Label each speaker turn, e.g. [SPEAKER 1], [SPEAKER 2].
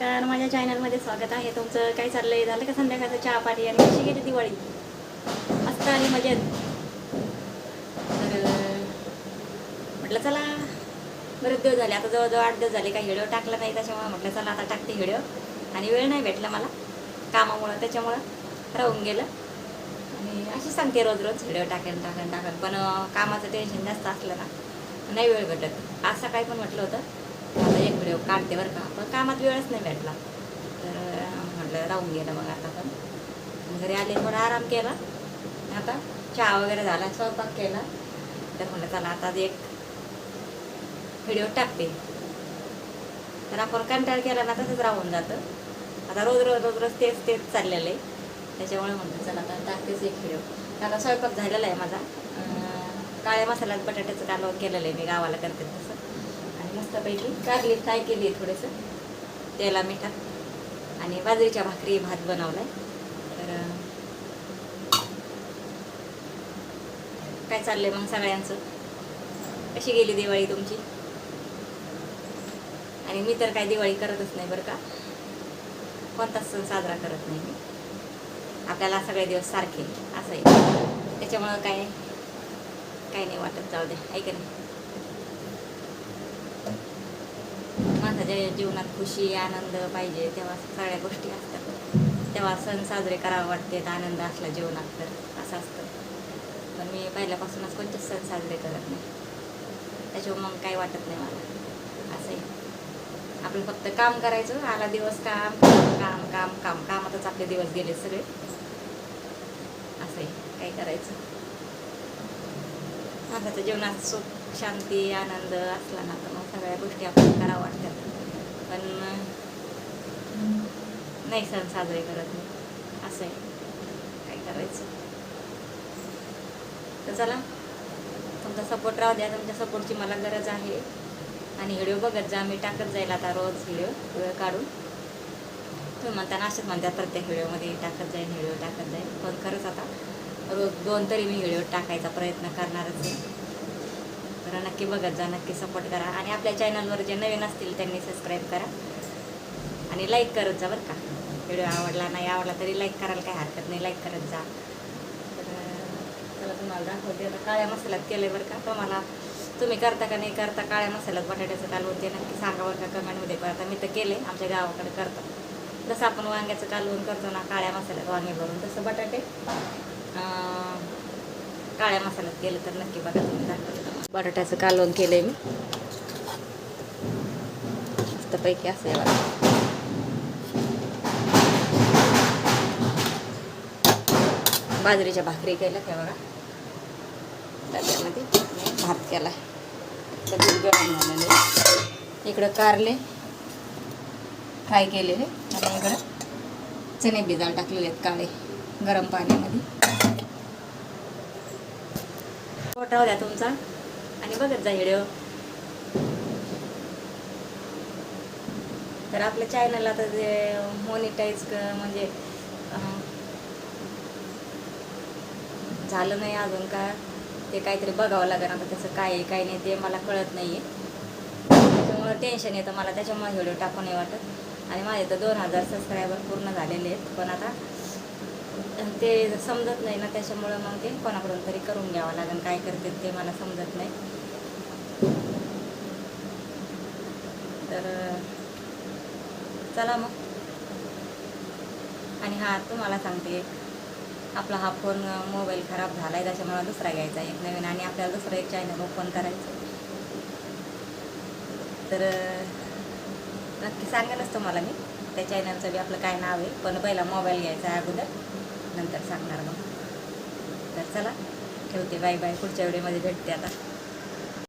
[SPEAKER 1] नमस्कार माझ्या चॅनलमध्ये स्वागत आहे. तुमचं काय चाललंय? झालं का संध्याकाळचं चहा पाणी आणि कशी गेली दिवाळी? मस्त आली मजेत. तर म्हटलं चला बरेच दिवस झाले. आता जवळजवळ आठ दिवस झाले. काही व्हिडिओ टाकला नाही त्याच्यामुळे म्हटलं चला आता टाकते व्हिडिओ. आणि वेळ नाही भेटला मला कामामुळं. त्याच्यामुळं राहून गेलं. आणि अशी सांगते रोज रोज व्हिडिओ टाकेन टाकेन टाकन. पण कामाचं टेन्शन जास्त असलं ना नाही वेळ भेटत. आज सकाळी पण म्हटलं होतं आता एक व्हिडिओ काढते बरं का. पण कामात वेळच नाही भेटला. तर म्हटलं राहून गेलं मग आता पण. घरी आले थोडा आराम केला. आता चहा वगैरे झाला स्वयंपाक केला. तर म्हटलं चला आता एक व्हिडिओ टाकते. तर आपण कंटाळ केला ना तसंच राहून जातं. आता रोज रोज रोज रोज तेच तेच चाललेलं आहे. त्याच्यामुळे म्हणतो चला आता टाकतेच एक व्हिडिओ आता स्वयंपाक झालेला आहे माझा. काळ्या मसाल्यात बटाट्याचं कालवण केलेलं आहे मी गावाला करते तसं. मस्तपैकी कारली फ्राय केली आहे थोडंसं. तेला मिठात आणि बाजरीच्या भाकरी भात बनवलाय. तर काय चाललंय मग सगळ्यांचं? कशी गेली दिवाळी तुमची? आणि मी तर काय दिवाळी करतच नाही बरं का. कोणताच सण साजरा करत नाही मी. आपल्याला सगळे दिवस सारखे असं आहे. त्याच्यामुळं काय काही नाही वाटत जाऊ दे. ऐक नाही? माणसाच्या जीवनात खुशी आनंद पाहिजे तेव्हा सगळ्या गोष्टी असतात. तेव्हा सण साजरे करावे वाटतात आनंद असला जीवनात तर असं असतं. पण मी पहिल्यापासूनच कोणतेच सण साजरे करत नाही. त्याच्यावर मग काही वाटत नाही मला. असं आहे आपण फक्त काम करायचं आला दिवस काम काम काम काम कामातच आपले दिवस गेले सगळे. असं काही काय करायचं. माणसाच्या जीवनात सुख शांती आनंद असला ना तर मग सगळ्या गोष्टी आपण करावं वाटतात. पण नाही सण साजरे करत मी. असं आहे. काय करायचं? तर चला. तुमचा सपोर्ट राहू द्या. तुमच्या सपोर्टची मला गरज आहे. आणि व्हिडिओ बघत जा. मी टाकत जाईल आता रोज व्हिडिओ वेळ काढून. तुम्ही म्हणताना असेच म्हणतात प्रत्येक व्हिडिओमध्ये टाकत जाईल व्हिडिओ टाकत जाईल पण खरंच आता रोज दोन तरी मी व्हिडिओ टाकायचा प्रयत्न करणारच आहे. तर नक्की बघत जा नक्की सपोर्ट करा. आणि आपल्या चॅनलवर जे नवीन असतील त्यांनी सबस्क्राईब करा. आणि लाईक करत जा बरं का. व्हिडिओ आवडला नाही आवडला तरी लाईक करायला काही हरकत नाही. लाईक करत जा. तर चला तुम्हाला दाखवते. आता काळ्या मसाल्यात केलं बरं का. तुम्हाला तुम्ही करता का नाही करता काळ्या मसाल्यात बटाट्याचं काल होते. नक्की सांगा बरं का कमेंटमध्ये करता मी तर केले आमच्या गावाकडे करतात जसं आपण वांग्याचं कालवून करतो ना काळ्या मसाल्यात वांगे भरून तसं बटाटे काळ्या मसाल्यात केलं तर नक्की बघा तुम्ही दाखवतो. बटाट्याचं कालवण केलंय मी. मस्तपैकी असं आहे बघा. बाजरीच्या भाकरी केल्या त्या बघा. डब्यामध्ये भात केला. कधी गरम झालेले इकडं कारले फ्राय केलेले. आणि इकडं चणे भिजायला टाकलेले आहेत काळे गरम पाण्यामध्ये. फोटो द्या तुमचा? आणि बघत जा व्हिडिओ तर आपल्या चॅनलला तर जे मोनिटाईज म्हणजे झालं नाही अजून का? ते काहीतरी बघावं लागेल आता त्याचं काय आहे काय नाही ते मला कळत नाही आहे त्याच्यामुळं टेन्शन येतं मला त्याच्यामुळे व्हिडिओ टाकू नाही वाटत. आणि माझे तर दोन हजार सबस्क्रायबर पूर्ण झालेले आहेत पण आता ते समजत नाही ना त्याच्यामुळं मग ते कोणाकडून तरी करून घ्यावं लागेल काय करते ते मला समजत नाही. तर चला मग. आणि हा तुम्हाला सांगते आपला हा फोन मोबाईल खराब झाला आहे त्याच्यामुळे दुसरा घ्यायचा एक नवीन आणि आपल्याला दुसरं एक चॅनल ओपन करायचं. तर नक्की सांगेनच तुम्हाला मी. त्या चॅनलचं बी आपलं काय नाव आहे पण पहिला मोबाईल घ्यायचा आहे अगोदर. नंतर सांगणार मग. तर चला ठेवते. Bye bye. पुढच्या व्हिडिओमध्ये भेटते आता.